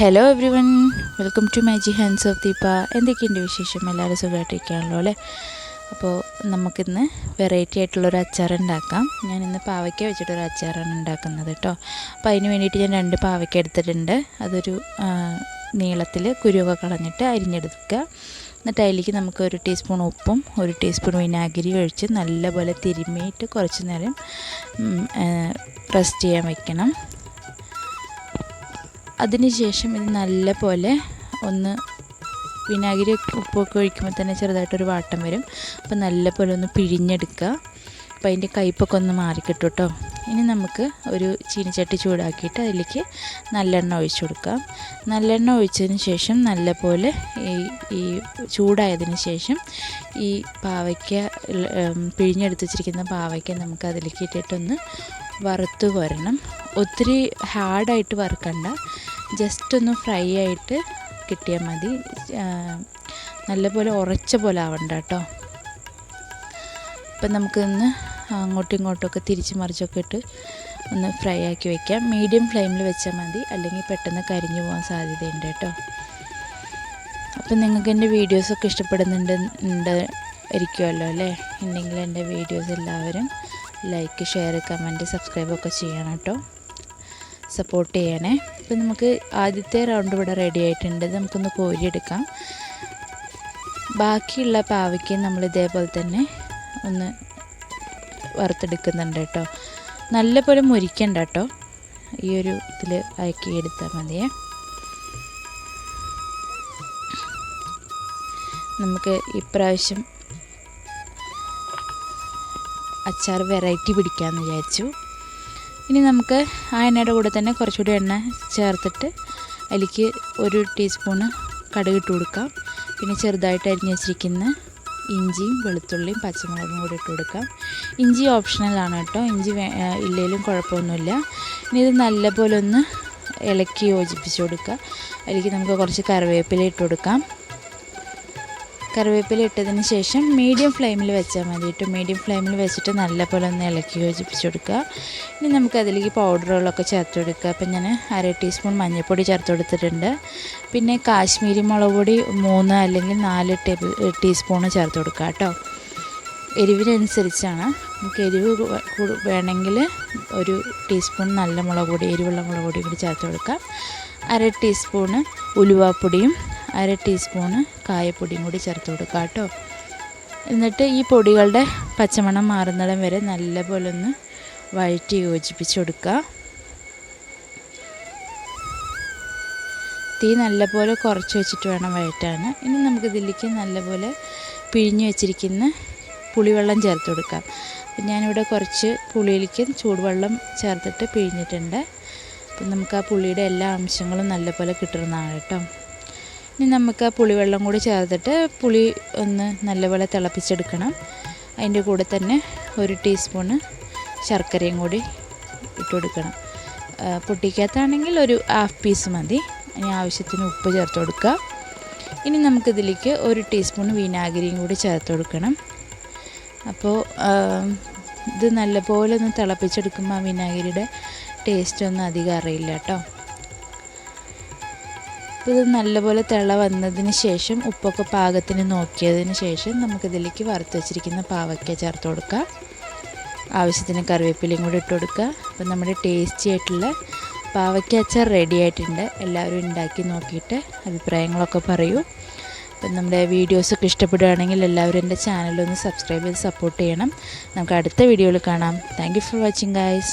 Hello everyone welcome to magic hands of Deepa എന്തൊക്കെയുണ്ട് വിശേഷം? എല്ലാവരും സുഖമായിട്ടിരിക്കുകയാണല്ലോ അല്ലേ? അപ്പോൾ നമുക്കിന്ന് വെറൈറ്റി ആയിട്ടുള്ളൊരു അച്ചാർ ഉണ്ടാക്കാം. ഞാൻ ഇന്ന് പാവയ്ക്ക വെച്ചിട്ടൊരു അച്ചാറാണ് ഉണ്ടാക്കുന്നത് കേട്ടോ. അപ്പോൾ അതിന് വേണ്ടിയിട്ട് ഞാൻ രണ്ട് പാവയ്ക്ക എടുത്തിട്ടുണ്ട്. അതൊരു നീളത്തിൽ കുരുവൊക്കെ കളഞ്ഞിട്ട് അരിഞ്ഞെടുക്കുക. എന്നിട്ട് അതിലേക്ക് നമുക്ക് ഒരു ടീസ്പൂൺ ഉപ്പും ഒരു ടീസ്പൂൺ വിനാഗിരി ഒഴിച്ച് നല്ലപോലെ തിരുമ്മിയിട്ട് കുറച്ച് നേരം റെസ്റ്റ് ചെയ്യാൻ വെക്കണം. അതിനുശേഷം ഇത് നല്ല പോലെ ഒന്ന് വിനാഗിരി ഉപ്പൊക്കെ ഒഴിക്കുമ്പോൾ തന്നെ ചെറുതായിട്ടൊരു വാട്ടം വരും. അപ്പോൾ നല്ല പോലെ ഒന്ന് പിഴിഞ്ഞെടുക്കുക. അപ്പോൾ അതിന്റെ കയ്പ്പൊക്കെ ഒന്ന് മാറിക്കിട്ടും കേട്ടോ. ഇനി നമുക്ക് ഒരു ചീനിച്ചട്ടി ചൂടാക്കിയിട്ട് അതിലേക്ക് നല്ലെണ്ണ ഒഴിച്ചു കൊടുക്കാം. നല്ലെണ്ണ ഒഴിച്ചതിന് ശേഷം നല്ലപോലെ ഈ ഈ ചൂടായതിന് ശേഷം ഈ പാവയ്ക്ക പിഴിഞ്ഞെടുത്ത് വെച്ചിരിക്കുന്ന പാവയ്ക്ക നമുക്ക് അതിലേക്ക് ഇട്ടിട്ടൊന്ന് വറുത്ത് വരണം. ഒത്തിരി ഹാർഡായിട്ട് വറുക്കണ്ട. ജസ്റ്റ് ഒന്ന് ഫ്രൈ ആയിട്ട് കിട്ടിയാൽ മതി. നല്ലപോലെ ഉറച്ച പോലെ ആവണ്ട കേട്ടോ. അപ്പം നമുക്കൊന്ന് അങ്ങോട്ടും ഇങ്ങോട്ടുമൊക്കെ തിരിച്ച് മറിച്ചൊക്കെ ഇട്ട് ഒന്ന് ഫ്രൈ ആക്കി വെക്കാം. മീഡിയം ഫ്ലെയിമിൽ വെച്ചാൽ മതി. അല്ലെങ്കിൽ പെട്ടെന്ന് കരിഞ്ഞു പോകാൻ സാധ്യതയുണ്ട് കേട്ടോ. അപ്പം നിങ്ങൾക്ക് എന്റെ വീഡിയോസൊക്കെ ഇഷ്ടപ്പെടുന്നുണ്ട് ഉണ്ട് ഇരിക്കുമല്ലോ അല്ലേ? ഉണ്ടെങ്കിൽ എന്റെ വീഡിയോസ് എല്ലാവരും ലൈക്ക് ഷെയർ കമന്റ് സബ്സ്ക്രൈബൊക്കെ ചെയ്യണം കേട്ടോ. സപ്പോർട്ട് ചെയ്യണേ. ഇപ്പം നമുക്ക് ആദ്യത്തെ റൗണ്ട് ഇവിടെ റെഡി ആയിട്ടുണ്ട്. നമുക്കൊന്ന് കോരിയെടുക്കാം. ബാക്കിയുള്ള പാവയ്ക്ക് നമ്മൾ ഇതേപോലെ തന്നെ ഒന്ന് വറുത്തെടുക്കുന്നുണ്ട് കേട്ടോ. നല്ലപോലെ മുരിക്കണ്ട കേട്ടോ. ഈ ഒരു ഇതിൽ അയക്കി എടുത്താൽ മതിയേ. നമുക്ക് ഇപ്രാവശ്യം അച്ചാർ വെറൈറ്റി പിടിക്കാമെന്ന് വിചാരിച്ചു. ഇനി നമുക്ക് ആ എണ്ണയുടെ കൂടെ തന്നെ കുറച്ചുകൂടി എണ്ണ ചേർത്തിട്ട് അതിലേക്ക് ഒരു ടീസ്പൂണ് കടുക് ഇട്ട് കൊടുക്കാം. പിന്നെ ചെറുതായിട്ട് അരിഞ്ഞ് വെച്ചിരിക്കുന്ന ഇഞ്ചിയും വെളുത്തുള്ളിയും പച്ചമുളകും കൂടി ഇട്ട് കൊടുക്കാം. ഇഞ്ചി ഓപ്ഷണലാണ് കേട്ടോ. ഇഞ്ചി ഇല്ലെങ്കിലും കുഴപ്പമൊന്നുമില്ല. ഇനി ഇത് നല്ലപോലെ ഒന്ന് ഇളക്കി യോജിപ്പിച്ച് കൊടുക്കുക. അതിലേക്ക് നമുക്ക് കുറച്ച് കറിവേപ്പില ഇട്ട് കൊടുക്കാം. കറിവേപ്പില ഇട്ടതിന് ശേഷം മീഡിയം ഫ്ലെയിമിൽ വെച്ചാൽ മതി കേട്ടോ. മീഡിയം ഫ്ലെയിമിൽ വെച്ചിട്ട് നല്ലപോലെ ഒന്ന് ഇളക്കി യോജിപ്പിച്ച് കൊടുക്കുക. ഇനി നമുക്ക് അതിലേക്ക് പൗഡറുകളൊക്കെ ചേർത്ത് കൊടുക്കുക. അപ്പം ഞാൻ അര ടീസ്പൂൺ മഞ്ഞൾപ്പൊടി ചേർത്ത് കൊടുത്തിട്ടുണ്ട്. പിന്നെ കാശ്മീരി മുളക് പൊടി മൂന്ന് അല്ലെങ്കിൽ നാല് ടേബിൾ ടീസ്പൂണ് ചേർത്ത് കൊടുക്കുക കേട്ടോ. എരിവിനനുസരിച്ചാണ്. നമുക്ക് എരിവ് വേണമെങ്കിൽ ഒരു ടീസ്പൂൺ നല്ല മുളക് പൊടി എരിവുള്ള മുളക് പൊടി കൂടി ചേർത്ത് കൊടുക്കാം. അര ടീസ്പൂണ് ഉലുവാപ്പൊടിയും അര ടീസ്പൂണ് കായപ്പൊടിയും കൂടി ചേർത്ത് കൊടുക്കുക കേട്ടോ. എന്നിട്ട് ഈ പൊടികളുടെ പച്ചമണം മാറുന്നിടം വരെ നല്ലപോലെ ഒന്ന് വഴറ്റി യോജിപ്പിച്ച് കൊടുക്കുക. തീ നല്ലപോലെ കുറച്ച് വെച്ചിട്ട് വേണം വഴറ്റാൻ. ഇനി നമുക്ക് ഇതിലേക്ക് നല്ലപോലെ പിഴിഞ്ഞ് വെച്ചിരിക്കുന്ന പുളിവെള്ളം ചേർത്ത് കൊടുക്കാം. അപ്പം ഞാനിവിടെ കുറച്ച് പുളിയിലേക്ക് ചൂടുവെള്ളം ചേർത്തിട്ട് പിഴിഞ്ഞിട്ടുണ്ട്. അപ്പം നമുക്ക് ആ പുളിയുടെ എല്ലാ അംശങ്ങളും നല്ലപോലെ കിട്ടുന്നതാണ് കേട്ടോ. ഇനി നമുക്ക് ആ പുളിവെള്ളം കൂടി ചേർത്തിട്ട് പുളി ഒന്ന് നല്ലപോലെ തിളപ്പിച്ചെടുക്കണം. അതിന്റെ കൂടെ തന്നെ ഒരു ടീസ്പൂണ് ശർക്കരയും കൂടി ഇട്ട് കൊടുക്കണം പൊട്ടിക്കാത്താണെങ്കിൽ ഒരു ഹാഫ് പീസ് മതി. ഇനി ആവശ്യത്തിന് ഉപ്പ് ചേർത്ത് കൊടുക്കുക. ഇനി നമുക്കിതിലേക്ക് ഒരു ടീസ്പൂൺ വിനാഗിരിയും കൂടി ചേർത്ത് കൊടുക്കണം. അപ്പോൾ ഇത് നല്ലപോലെ ഒന്ന് തിളപ്പിച്ചെടുക്കുമ്പോൾ ആ വിനാഗിരിയുടെ ടേസ്റ്റ് ഒന്നും അധികം അറിയില്ല കേട്ടോ. അപ്പോൾ ഇത് നല്ലപോലെ തിള വന്നതിന് ശേഷം ഉപ്പൊക്കെ പാകത്തിന് നോക്കിയതിന് ശേഷം നമുക്കിതിലേക്ക് വറുത്ത് വെച്ചിരിക്കുന്ന പാവയ്ക്ക ചേർത്ത് കൊടുക്കുക. ആവശ്യത്തിന് കറിവേപ്പിലയും കൂടി ഇട്ട് കൊടുക്കുക. അപ്പോൾ നമ്മുടെ ടേസ്റ്റി ആയിട്ടുള്ള പാവയ്ക്ക അച്ചാർ റെഡി ആയിട്ടുണ്ട്. എല്ലാവരും ഉണ്ടാക്കി നോക്കിയിട്ട് അഭിപ്രായങ്ങളൊക്കെ പറയൂ. അപ്പം നമ്മുടെ വീഡിയോസൊക്കെ ഇഷ്ടപ്പെടുകയാണെങ്കിൽ എല്ലാവരും എന്റെ ചാനലൊന്ന് സബ്സ്ക്രൈബ് ചെയ്ത് സപ്പോർട്ട് ചെയ്യണം. നമുക്ക് അടുത്ത വീഡിയോയിൽ കാണാം. Thank for watching guys